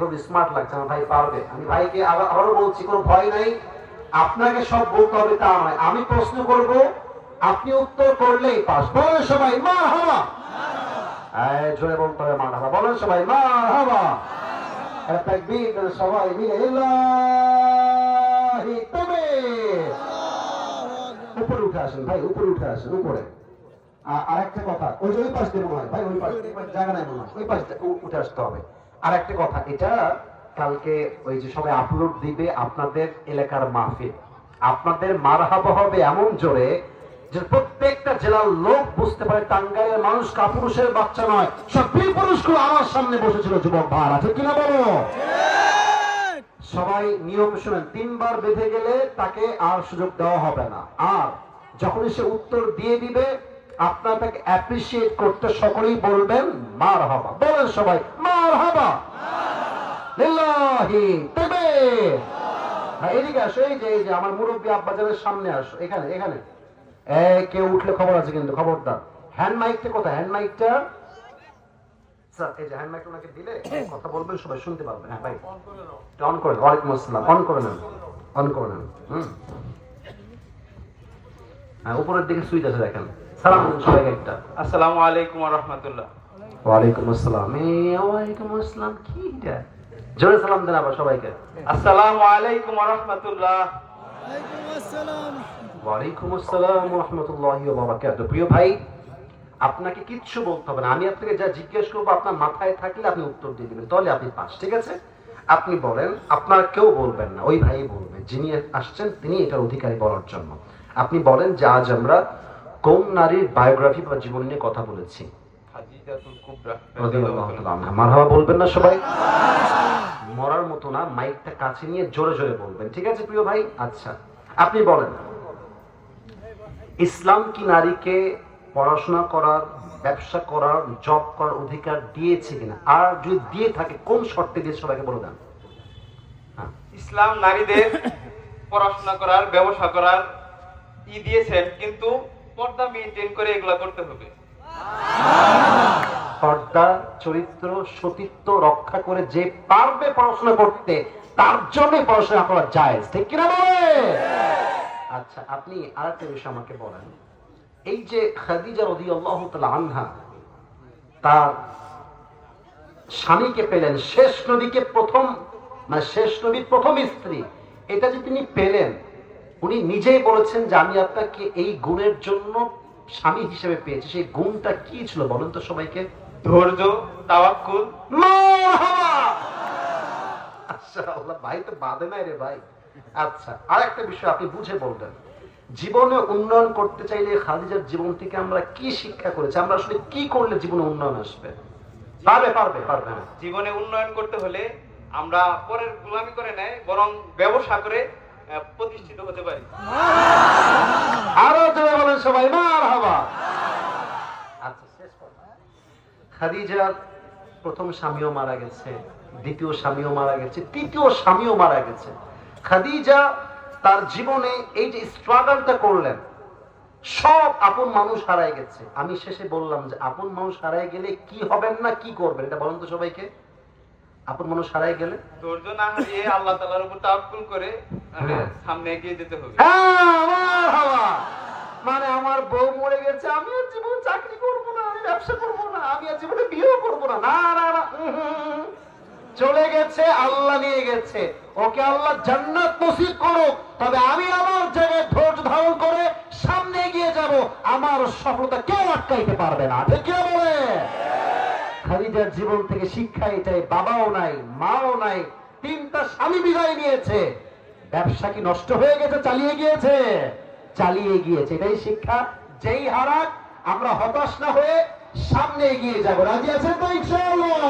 খুব স্মার্ট লাগছে আমার ভাই, পারবে। আমি ভাইকে আবার বলছি, কোনো ভয় নাই। আপনাকে সব বলতে হবে, তা নয়। আমি প্রশ্ন করব, আপনি উত্তর করলেই পাস। বলেন সবাই মা হাবা জোরে বলতে হবে মা হাবা বলেন সবাই মা হাবা একটা সবাই মিলে তাকবীর উপরে উঠে আসেন, ভাই, উপরে উঠে আসেন, উপরে। আ- আরেকটা কথা, ওই ওই পাশ দিয়ে মনে হয়, ভাই, ওই পাশ জায়গা নাই মনে হয়, ওই পাশ উঠে আসতে হবে। আর একটা কথা, এটা কালকে ওই যে সবাই আপলোড দিবে আপনাদের এলাকার মাহফিল। আপনাদের মারহাবা হবে এমন জোরে যে প্রত্যেকটা জেলার লোক বুঝতে পারে টাঙ্গাইলের মানুষ কাপুরুষের বাচ্চা নয়। সব বীর পুরুষগুলো আমার সামনে বসেছিল, যুবক ভাড় আছে কিনা বলো? সবাই নিয়ম শুনেন, তিনবার বেঁধে গেলে তাকে আর সুযোগ দেওয়া হবে না। আর যখন সে উত্তর দিয়ে দিবে আপনার তাকে অ্যাপ্রিসিয়েট করতে সকলেই বলবেন মার হাবা বলেন সবাই মার হাবা হ্যাঁ এদিকে আসো এই যে এই যে আমার মুরব্বী আব্বাজানের সামনে আসো এখানে এখানে। কেউ উঠলে খবর আছে কিন্তু খবরদার। হ্যান্ড মাইকটা কোথায়? হ্যান্ড মাইকটা স্যার এই যে হ্যান্ড মাইকটা ওনাকে দিলে কথা বলবেন সবাই শুনতে পারবেন হ্যাঁ ভাই। অন করে ওয়ালাইকুম আসসালাম। অন করে নেন। অন করে নেন। হুম। হ্যাঁ উপরের দিকে সুইচ আছে দেখেন। সালাম দিন সবাইকে একটা। আসসালামু আলাইকুম রহমতুল্লাহ। ওয়ালাইকুম আসসালাম। এ ওয়ালাইকুম আসসালাম কি এটা? জোরে সালাম দেন আবার সবাইকে। আসসালামু আলাইকুম রহমতুল্লাহ। ওয়ালাইকুম আসসালাম। রহমতুল্লাহি ওয়া বারাকাতুহু প্রিয় ভাই আপনাকে কিচ্ছু বলতে হবে না। আমি আপনাকে যা জিজ্ঞেস করব আপনার মাথায় থাকলে আপনি উত্তর দিয়ে দেবেন। তাহলে আপনি পাস ঠিক আছে? আপনি বলেন আপনার কেউ বলবেন না। ওই ভাই বলবে যিনি আসছেন তিনি এটার অধিকারী বলার জন্য। আপনি বলেন যে আজ আমরা কোন নারীর বায়োগ্রাফি বা জীবন নিয়ে কথা বলেছি? মারহাবা বলবেন না সবাই? মরার মতো না মাইকটা কাছে নিয়ে জোরে জোরে বলবেন ঠিক আছে প্রিয় ভাই? আচ্ছা আপনি বলেন। ইসলাম কি নারীকে পড়াশোনা করার ব্যবসা করার জব করার অধিকার দিয়েছে কিনা? আর যদি দিয়ে থাকে কোন শর্তে দিয়ে সবাইকে বলে দেন? হ্যাঁ। ইসলাম নারীদের পড়াশোনা করার ব্যবসা করার ই দিয়েছেন কিন্তু পর্দা মেনটেন করে এগুলা করতে হবে। পর্দা, চরিত্র, সতীত্ব রক্ষা করে যে পারবে পড়াশোনা করতে, তার জন্য পড়াশোনা করা যায় ঠিক কিনা বলে আচ্ছা আপনি আরেকটা বিষয় আমাকে বলেন। এই যে খাদিজা রদি আল্লাহ আনহা, তার স্বামীকে পেলেন, শেষ নবীকে প্রথম মানে শেষ নবীর প্রথম স্ত্রী, এটা যে তিনি পেলেন উনি নিজেই বলেছেন যে আমি আপনাকে এই গুণের জন্য স্বামী হিসেবে পেয়েছি। সেই গুণটা কি ছিল বলেন তো সবাইকে? ধৈর্য তাওয়াক্কুল। ভাই তো বাদে নাই রে ভাই। আচ্ছা আর একটা বিষয় আপনি বুঝে বলবেন। জীবনে উন্নয়ন করতে চাইলে খাদিজার জীবন থেকে আমরা কি শিক্ষা করেছি? আমরা আসলে কি করলে জীবনে উন্নয়ন আসবে? পারবে পারবে পারবে। জীবনে উন্নয়ন করতে হলে আমরা পরের গোলামি করে নেয় বরং ব্যবসা করে প্রতিষ্ঠিত হতে পারি। আরও জোরে বলেন সবাই মার হাবা আচ্ছা শেষ কথা। খাদিজার প্রথম স্বামীও মারা গেছে দ্বিতীয় স্বামীও মারা গেছে তৃতীয় স্বামীও মারা গেছে। খাদিজা তার জীবনে এই যে স্ট্রাগলটা করলেন সব আপন মানুষ হারায় গেছে। আমি শেষে বললাম যে আপন মানুষ হারায় গেলে কি হবেন না কি করবেন? এটা বলেন তো সবাইকে। আপন মানুষ হারায় গেলে? ধৈর্য না হারিয়ে আল্লাহ তাআলার উপর তাওয়াক্কুল করে। সামনে এগিয়ে যেতে হবে। হ্যাঁ, মারহাবা। মানে আমার বউ মরে গেছে আমি আর জীবন চাকরি করব না আমি ব্যবসা করব না আমি আর জীবনে বিয়েও করব না। না না না। চলে গেছে আল্লাহ নিয়ে গেছে। ওকে আল্লাহ জান্নাত নসিব করুক তবে আমি আমার জায়গায় ধৈর্য ধারণ করে সামনে এগিয়ে যাব। আমার সফলতা কেউ আটকাইতে পারবে না ঠিক কি বলে? খালিদার জীবন থেকে শিক্ষা এটাই বাবাও নাই মাও নাই তিনটা স্বামী বিদায় নিয়েছে। ব্যবসা কি নষ্ট হয়ে গেছে চালিয়ে গিয়েছে? চালিয়ে গিয়েছে এটাই শিক্ষা। যেই হারাক আমরা হতাশ না হয়ে সামনে এগিয়ে যাব। রাজি আছেন তো ইনশাআল্লাহ?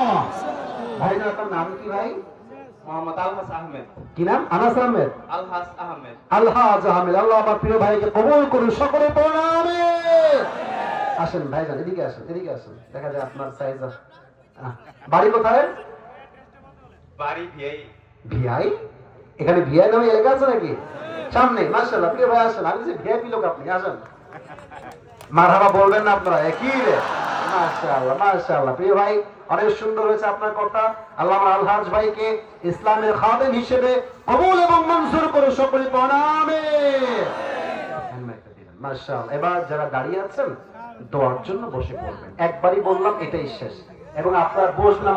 ভাই না আপনার নাম কি ভাই? মোহাম্মদ আলহাস আহমেদ। কি নাম? আনাস আহমেদ? আলহাস আহমেদ। আলহাজ আহমেদ। আল্লাহ আমার প্রিয় ভাইকে কবুল করুন সকলে প্রণামে। আসেন ভাইজান এদিকে আসেন এদিকে আসেন। দেখা যায় আপনার সাইজ বাড়ি কোথায়? বাড়ি ভিআই। ভিআই? এখানে ভিআই নামে এলাকা আছে নাকি? সামনে মার্শাল্লাহ প্রিয় ভাই আসেন, আমি যে ভিআইপি লোক আপনি, আসেন। মারহাবা বলবেন না আপনারা, একই রে। প্রিয় ভাই, অনেক সুন্দর হয়েছে আপনার কথা। আলহাজ ভাইকে ইসলামের খাদেম হিসেবে কবুল এবং মঞ্জুর করে সকলে প্রণামে এবার যারা দাঁড়িয়ে আছেন, দোয়ার জন্য বসে পড়বেন। একবারই বললাম, এটাই শেষ। এবং আপনার আমার